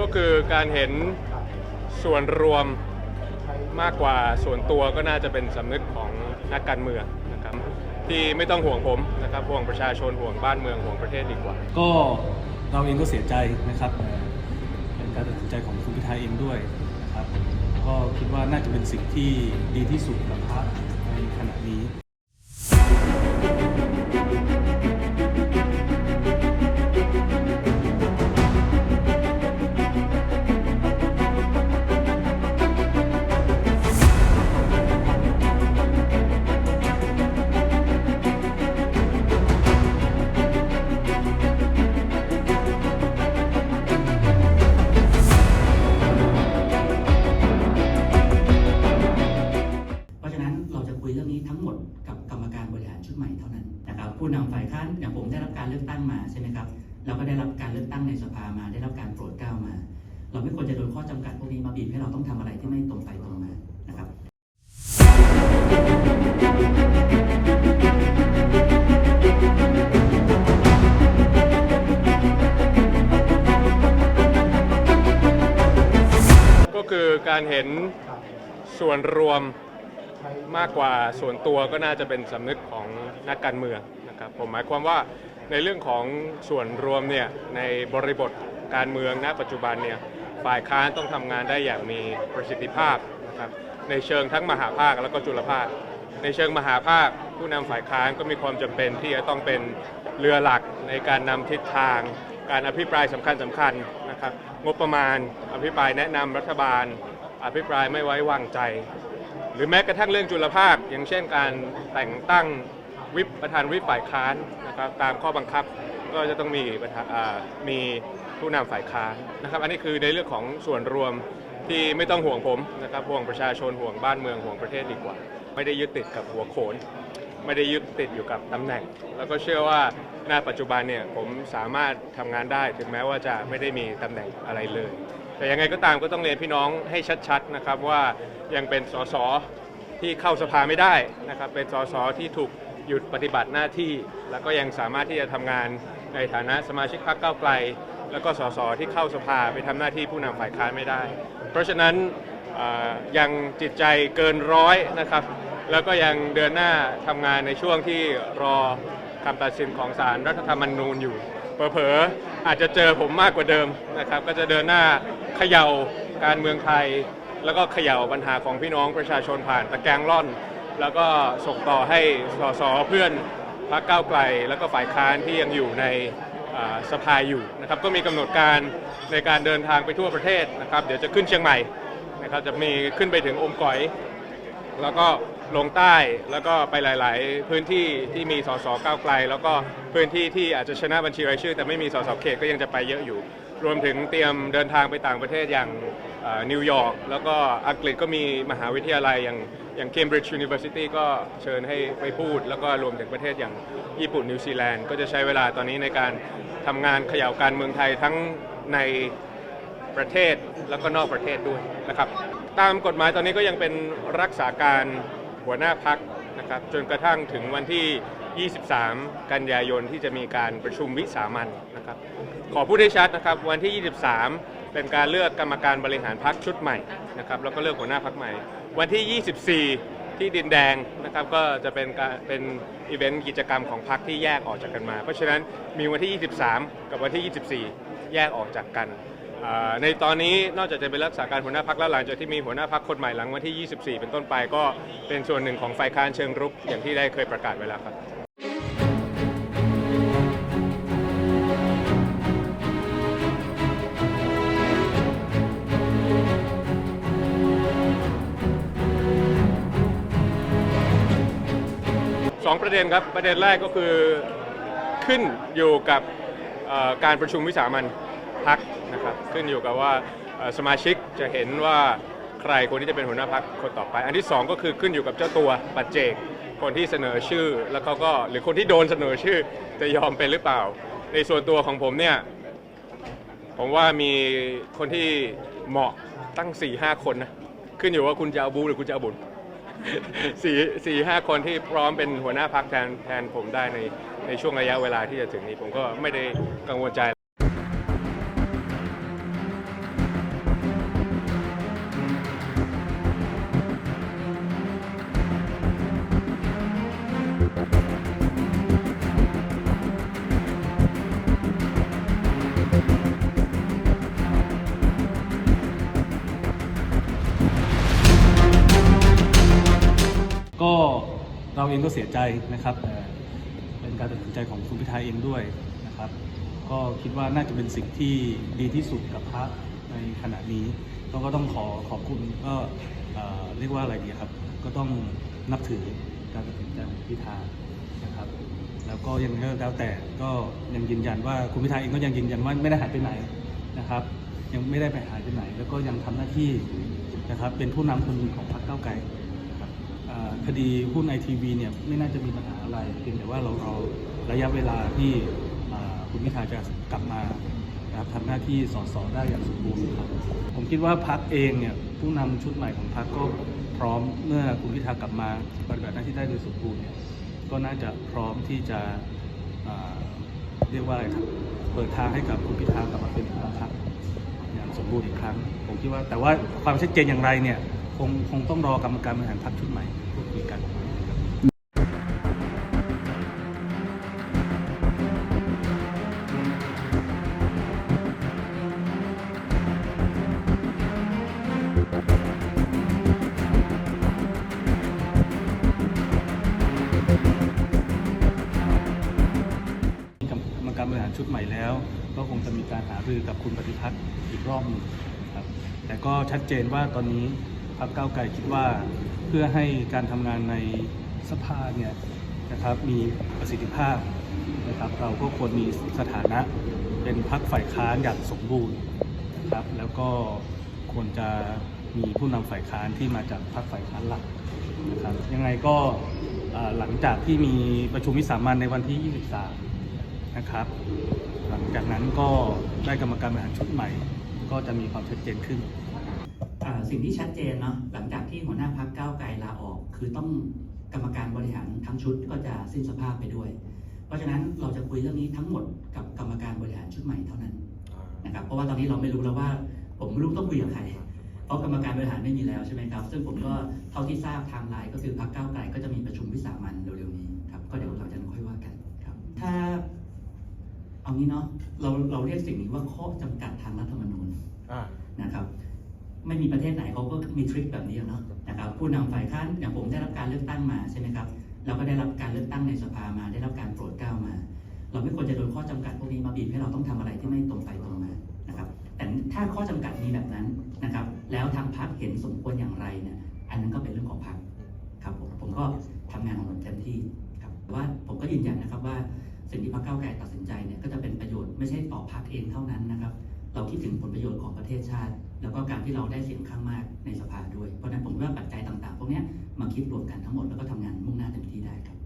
ก็คือการเห็นส่วนรวมมากกว่าส่วนตัวก็น่าจะเป็นสำนึกของนักการเมืองนะครับที่ไม่ต้องห่วงผมนะครับห่วงประชาชนห่วงบ้านเมืองห่วงประเทศดีกว่า ก็เราเองก็เสียใจนะครับเป็นการตัดสินใจของคุณพิธาเองด้วยนะครับก็คิดว่าน่าจะเป็นสิ่งที่ดีที่สุดกับพรรคในขณะนี้ การเลือกตั้งมาใช่ไหมครับเราก็ได้รับการเลือกตั้งในสภามาได้รับการโปรดเกล้ามา เราไม่ควรจะโดนข้อจำกัดพวกนี้มาบีบให้เราต้องทำอะไรที่ไม่ตรงไปตรงมานะครับก็คือการเห็นส่วนรวมมากกว่าส่วนตัวก็น่าจะเป็นสำนึกของนักการเมืองนะครับผมหมายความว่า ในเรื่องของส่วนรวมเนี่ยในบริบทการเมืองณปัจจุบันเนี่ยฝ่ายค้านต้องทำงานได้อย่างมีประสิทธิภาพนะครับในเชิงทั้งมหาภาคแล้วก็จุลภาค ในเชิงมหาภาค ผู้นำฝ่ายค้านก็มีความจำเป็นที่จะต้องเป็นเรือหลักในการนำทิศทาง การอภิปรายสำคัญสำคัญๆนะครับงบประมาณอภิปรายแนะนำรัฐบาล อภิปรายไม่ไว้วางใจ หรือแม้กระทั่งเรื่องจุลภาค อย่างเช่นการแต่งตั้ง วิปประธานวิปฝ่ายค้านนะครับตามข้อบังคับก็จะต้องมีประธานมีผู้นำฝ่ายค้านนะครับ อันนี้คือในเรื่องของส่วนรวมที่ไม่ต้องห่วงผมนะครับห่วงประชาชนห่วงบ้านเมืองห่วงประเทศดีกว่า ไม่ได้ยึดติดกับหัวโขน ไม่ได้ยึดติดอยู่กับตำแหน่ง แล้วก็เชื่อว่าณปัจจุบันเนี่ยผมสามารถทำงานได้ถึงแม้ว่าจะไม่ได้มีตำแหน่งอะไรเลย แต่ยังไงก็ตามก็ต้องเรียนพี่น้องให้ชัดๆนะครับว่ายังเป็นสสที่เข้าสภาไม่ได้นะครับเป็นสสที่ถูก หยุดปฏิบัติหน้าที่ แล้วก็ยังสามารถที่จะทำงานในฐานะสมาชิกพรรคก้าวไกล แล้วก็สสที่เข้าสภาไปทำหน้าที่ผู้นำฝ่ายค้านไม่ได้ เพราะฉะนั้นยังจิตใจเกินร้อยนะครับ แล้วก็ยังเดินหน้าทำงานในช่วงที่รอคำตัดสินของศาลรัฐธรรมนูญอยู่เผลอๆอาจจะเจอผมมากกว่าเดิมนะครับ ก็จะเดินหน้าเขย่าการเมืองไทย แล้วก็เขย่าปัญหาของพี่น้องประชาชนผ่านตะแกรงล่อน แล้วก็ส่งต่อให้สสเพื่อนพรรคก้าวไกล แล้วก็ฝ่ายค้านที่ยังอยู่ในสภาอยู่นะครับก็มีกำหนดการในการเดินทางไปทั่วประเทศนะครับ เดี๋ยวจะขึ้นเชียงใหม่นะครับจะมีขึ้นไปถึงอมก๋อย แล้วก็ลงใต้แล้วก็ไปหลาย ๆ พื้นที่ที่มีสสก้าวไกล แล้วก็พื้นที่ที่อาจจะชนะบัญชีรายชื่อ แต่ไม่มีสสเขตก็ยังจะไปเยอะอยู่ รวมถึงเตรียมเดินทางไปต่างประเทศอย่างนิวยอร์กแล้วก็อังกฤษก็มีมหาวิทยาลัยอย่าง อย่าง Cambridge University ก็เชิญให้ไปพูด แล้วก็รวมถึงประเทศอย่างญี่ปุ่นนิวซีแลนด์ก็จะใช้เวลาตอนนี้ในการทำงานเขย่าการเมืองไทยทั้งในประเทศแล้วก็นอกประเทศด้วยนะครับ ตามกฎหมายตอนนี้ก็ยังเป็นรักษาการหัวหน้าพักนะครับจนกระทั่งถึงวันที่ 23 กันยายนที่จะมีการประชุมวิสามันนะครับขอพูดให้ชัดนะครับวันที่ 23 เป็นการเลือกกรรมการบริหารพักชุดใหม่นะครับแล้วก็เลือกหัวหน้าพักใหม่ วันที่ 24 ที่ดินแดงนะครับก็จะเป็นการเป็นอีเวนต์กิจกรรมของพักที่แยกออกจากกันมา เพราะฉะนั้นมีวันที่ 23 กับวันที่ 24 แยกออกจากกันในตอนนี้นอกจากจะเป็นรักษาการหัวหน้าพักแล้วหลังจากที่มีหัวหน้าพักคนใหม่หลังวันที่ 24 เป็นต้นไปก็เป็นส่วนหนึ่งของฝ่ายค้านเชิงรุกอย่างที่ได้เคยประกาศไว้แล้วครับ สองประเด็นครับ ประเด็นแรกก็คือขึ้นอยู่กับการประชุมวิสามันพักนะครับขึ้นอยู่กับว่าสมาชิกจะเห็นว่าใครคนที่จะเป็นหัวหน้าพักคนต่อไป อันที่สองก็คือขึ้นอยู่กับเจ้าตัวปัจเจกคนที่เสนอชื่อแล้วเขาก็หรือคนที่โดนเสนอชื่อจะยอมเป็นหรือเปล่า ในส่วนตัวของผมเนี่ยผมว่ามีคนที่เหมาะตั้ง4ี่ห้าคนนะขึ้นอยู่ว่าคุณจะเอาบูหรือคุณจะเอาบุญ สี่สี่ห้าคนที่พร้อมเป็นหัวหน้าพักแทนแทนผมได้ในในช่วงระยะเวลาที่จะถึงนี้ ผมก็ไม่ได้กังวลใจ ราเองก็เสียใจนะครับเอ่เป็นการตัดสินใจของคุณพิธาเองด้วยนะครับ ก็คิดว่าน่าจะเป็นสิ่งที่ดีที่สุดกับพรรคในขณะนี้ก็ก็ต้องขอขอบคุณก็เรียกว่าอะไรดีครับ ก็ต้องนับถือการตัดสินใจของพิธานะครับ แล้วก็ยังก็แล้วแต่ก็ยังยืนยันว่าคุณพิธาเองก็ยังยืนยันว่าไม่ได้หายไปไหนนะครับ ยังไม่ได้ไปหายไปไหน แล้วก็ยังทำหน้าที่นะครับเป็นผู้นำคนหนึ่งของพรรคเก้าไกล คดีหุ้นไอทีวีเนี่ยไม่น่าจะมีปัญหาอะไรเพียงแต่ว่าเราเราระยะเวลาที่คุณพิธาจะกลับมานะครับทำหน้าที่สอสอได้อย่างสมบูรณ์ครับผมคิดว่าพรรคเองเนี่ยผู้นำชุดใหม่ของพรรคก็พร้อมเมื่อคุณพิธากลับมาปฏิบัติหน้าที่ได้โดยสมบูรณ์เนี่ยก็น่าจะพร้อมที่จะเรียกว่าอะไรครับเปิดทางให้กับคุณพิธากลับมาเป็นหัวหน้าพรรคอย่างสมบูรณ์อีกครั้ง ผมคิดว่าแต่ว่าความชัดเจนอย่างไรเนี่ย คงคงต้องรอกรรมการบริหารพรรคชุดใหม่พูดคุยกันกรรมการบริหารชุดใหม่แล้ว ก็คงจะมีการหารือกับคุณปฏิพัฒน์อีกรอบหนึ่งครับแต่ก็ชัดเจนว่าตอนนี้ พรรคก้าวไกลคิดว่าเพื่อให้การทำงานในสภาเนี่ยนะครับมีประสิทธิภาพนะครับเราก็ควรมีสถานะเป็นพรรคฝ่ายค้านอย่างสมบูรณ์นะครับแล้วก็ควรจะมีผู้นำฝ่ายค้านที่มาจากพรรคฝ่ายค้านหลักนะครับยังไงก็หลังจากที่มีประชุมวิสามันในวันที่ 23 นะครับ หลังจากนั้นก็ได้กรรมการบริหารชุดใหม่ ก็จะมีความชัดเจนขึ้น สิ่งที่ชัดเจนเนาะหลังจากที่หัวหน้าพักก้าวไกลลาออก คือต้องกรรมการบริหารทั้งชุดก็จะสิ้นสภาพไปด้วย เพราะฉะนั้นเราจะคุยเรื่องนี้ทั้งหมดกับกรรมการบริหารชุดใหม่เท่านั้นนะครับเพราะว่าตอนนี้เราไม่รู้แล้วว่า ผมไม่รู้ต้องคุยกับใครเพราะกรรมการบริหารไม่มีแล้วใช่ไหมครับ ซึ่งผมก็เท่าที่ทราบไทม์ไลน์ก็คือพักก้าวไกลก็จะมีประชุมวิสามันเร็วๆนี้ครับก็เดี๋ยวเราจะค่อยว่ากันครับ ถ้าเอางี้เนาะเราเราเรียกสิ่งนี้ว่าข้อจำกัดทางรัฐธรรมนูญอ่านะครับ ไม่มีประเทศไหนเขาก็มีทริคแบบนี้อะเนาะนะครับผู้นำฝ่ายค้านอย่างผมได้รับการเลือกตั้งมาใช่ไหมครับเราก็ได้รับการเลือกตั้งในสภามา ได้รับการโปรดเกล้ามา เราไม่ควรจะโดนข้อจำกัดพวกนี้มาบีบให้เราต้องทำอะไรที่ไม่ตรงไปตรงมานะครับแต่ถ้าข้อจำกัดมีแบบนั้นนะครับแล้วทางพรรคเห็นสมควรอย่างไรเนี่ยอันนั้นก็เป็นเรื่องของพรรคครับผมผมก็ทำงานของผมเต็มที่ครับว่าผมก็ยืนยันนะครับว่าสิ่งที่พรรคก้าไกลตัดสินใจเนี่ยก็จะเป็นประโยชน์ไม่ใช่ต่อพรรคเองเท่านั้นนะ คิดถึงผลประโยชน์ของประเทศชาติ แล้วก็การที่เราได้เสียงข้างมากในสภาด้วย เพราะฉะนั้นผมว่าปัจจัยต่างๆพวกนี้มาคิดรวมกันทั้งหมดแล้วก็ทำงานมุ่งหน้าเต็มที่ได้ครับ